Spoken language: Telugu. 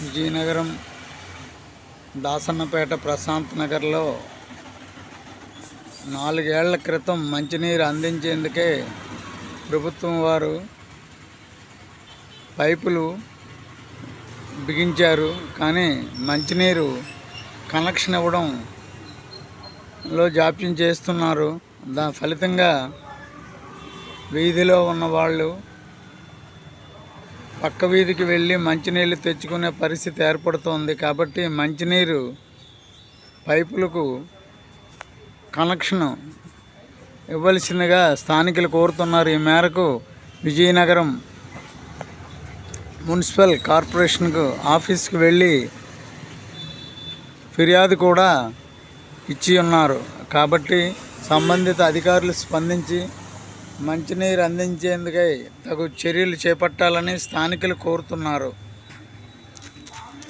విజయనగరం దాసన్నపేట ప్రశాంత్ నగర్లో నాలుగేళ్ళ క్రితం మంచినీరు అందించేందుకే ప్రభుత్వం వారు పైపులు బిగించారు. కానీ మంచినీరు కనెక్షన్ ఇవ్వడంలో జాప్యం చేస్తున్నారు. దా ఫలితంగా వీధిలో ఉన్న వాళ్ళు పక్క వీధికి వెళ్ళి మంచినీళ్ళు తెచ్చుకునే పరిస్థితి ఏర్పడుతోంది కాబట్టి మంచినీరు పైపులకు కనెక్షన్ ఇవ్వాల్సిందిగా స్థానికులు కోరుతున్నారు. ఈ మేరకు విజయనగరం మున్సిపల్ కార్పొరేషన్కు ఆఫీస్కి వెళ్ళి ఫిర్యాదు కూడా ఇచ్చి ఉన్నారు. కాబట్టి సంబంధిత అధికారులు స్పందించి మంచినీరు అందించేందుకై తగు చర్యలు చేపట్టాలని స్థానికులు కోరుతున్నారు.